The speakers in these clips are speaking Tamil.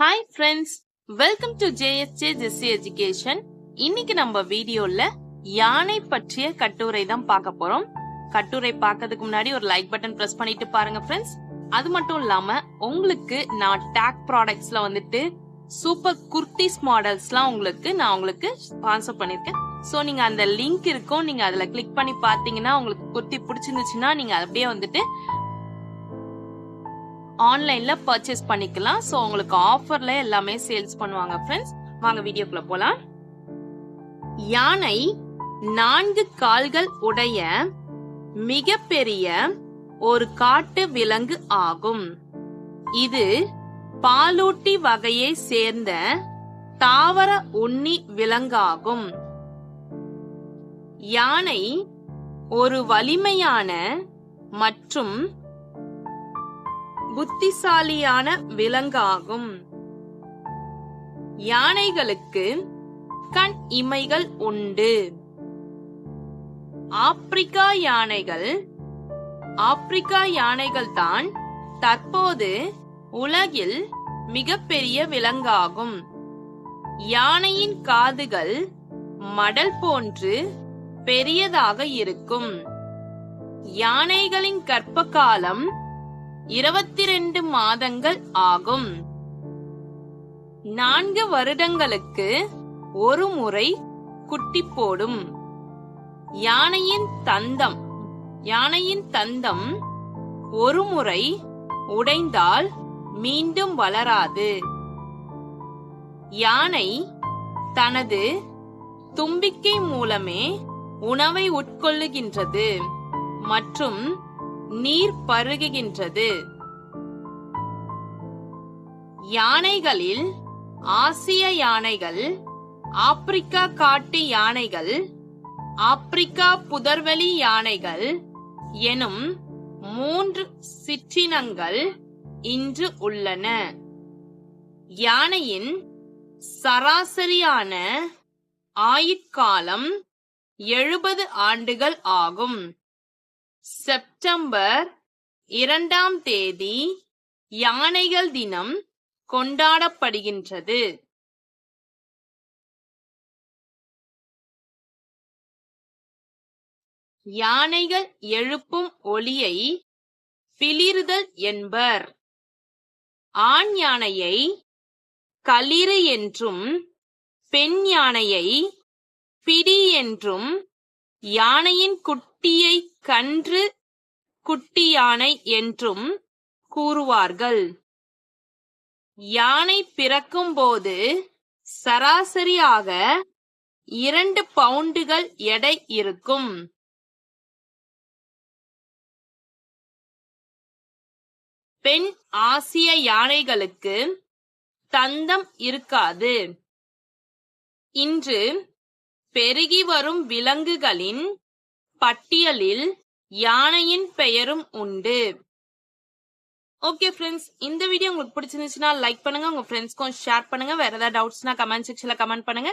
Hi friends welcome to JSJ Jessy education இன்னைக்கு நம்ம வீடியோல யானை பற்றிய கட்டுரை தான் பார்க்க போறோம். கட்டுரை பார்க்கறதுக்கு முன்னாடி ஒரு லைக் பட்டன் பிரஸ் பண்ணிட்டு பாருங்க ஃப்ரெண்ட்ஸ் அது மட்டும் இல்லாம உங்களுக்கு நான் டேக் ப்ராடக்ட்ஸ்ல வந்துட்டு சூப்பர் குர்த்திஸ் மாடல்ஸ்லாம் உங்களுக்கு நான் உங்களுக்கு ஸ்பான்சர் பண்ணிருக்கேன். சோ நீங்க அந்த லிங்க் இருக்கும் நீங்க அதுல கிளிக் பண்ணி பாத்தீங்கன்னா உங்களுக்கு குர்த்தி பிடிச்சிருந்துச்சுன்னா நீங்க அப்படியே வந்துட்டு ஆன்லைன்ல பர்ச்சேஸ் பண்ணிக்கலாம். ஸோ உங்களுக்கு ஆஃபர்ல எல்லாமே சேல்ஸ் பண்ணுவாங்க ஃப்ரெண்ட்ஸ் வாங்க வீடியோக்குள்ள போலாம். யானை நான்கு கால்கள் உடைய மிகப்பெரிய ஒரு காட்டு விலங்கு ஆகும். இது பாலூட்டி வகையை சேர்ந்த தாவர உண்ணி விலங்காகும். யானை ஒரு வலிமையான மற்றும் புத்திசாலியான விலங்காகும். யானைகளுக்கு கண் இமைகள் உண்டு. ஆப்பிரிக்கா யானைகள் ஆப்பிரிக்கா யானைகள் தான் தற்போது உலகில் மிகப்பெரிய விலங்காகும். யானையின் காதுகள் மடல் போன்று பெரியதாக இருக்கும். யானைகளின் கற்ப காலம் இருபத்தி ரெண்டு மாதங்கள் ஆகும். நான்கு வருடங்களுக்கு ஒரு முறை குட்டி போடும். யானையின் தந்தம் யானையின் தந்தம் ஒரு முறை உடைந்தால் மீண்டும் வளராது. யானை தனது தும்பிக்கை மூலமே உணவை உட்கொள்ளுகின்றது மற்றும் நீர் பருகுகின்றது. யானைகளில் ஆசிய யானைகள் ஆப்பிரிக்கா காட்டு யானைகள் ஆப்பிரிக்கா புதர்வெளி யானைகள் எனும் மூன்று சிற்றினங்கள் இன்று உள்ளன. யானையின் சராசரியான ஆயுட்காலம் எழுபது ஆண்டுகள் ஆகும். செப்டம்பர் இரண்டாம் தேதி யானைகள் தினம் கொண்டாடப்படுகின்றது. யானைகள் எழுப்பும் ஒளியை பிளிறுதல் என்பர். ஆண் யானையை களிறு என்றும் பெண் யானையை பிடி என்றும் யானையின் குட்டியை கன்று குட்டி யானை என்றும் கூறுவார்கள். யானை பிறக்கும் போது சராசரியாக இரண்டு பவுண்டுகள் எடை இருக்கும். பெண் ஆசிய யானைகளுக்கு தந்தம் இருக்காது. இன்று பெருகி வரும் விலங்குகளின் பட்டியலில் யானையின் பெயரும் உண்டு. ஓகே ஃப்ரெண்ட்ஸ் இந்த வீடியோ உங்களுக்கு பிடிச்சிருந்துச்சுன்னா லைக் பண்ணுங்க உங்க ஃப்ரெண்ட்ஸ்க்கும் ஷேர் பண்ணுங்க. வேற ஏதாவது டவுட்ஸ்னா கமெண்ட் செக்ஷன்ல கமெண்ட் பண்ணுங்க.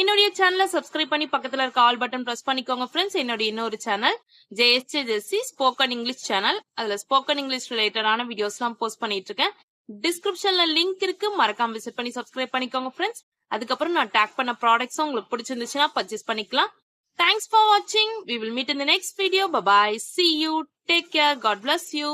என்னுடைய சேனலை சப்ஸ்கிரைப் பண்ணி பக்கத்துல இருக்க ஆல் பட்டன் பிரஸ் பண்ணிக்கோங்க ஃப்ரெண்ட்ஸ் என்னுடைய இன்னொரு channel JSJ Jessy spoken English channel அதுல ஸ்போக்கன் இங்கிலீஷ் ரிலேட்டடான வீடியோஸ் எல்லாம் போஸ்ட் பண்ணிட்டு இருக்கேன். டிஸ்கிரிப்ஷன்ல லிங்க் இருக்கு. மறக்காம விசிட் பண்ணி சப்ஸ்கிரைப் பண்ணிக்கோங்க ஃப்ரெண்ட்ஸ் அதுக்கப்புறம் நான் டேக் பண்ண ப்ராடக்ட்ஸும் உங்களுக்கு பிடிச்சிருந்துச்சுன்னா பர்ச்சேஸ் பண்ணிக்கலாம். தேங்க்ஸ் ஃபார் வாட்சிங் we will meet in the next video bye bye see you take care God bless you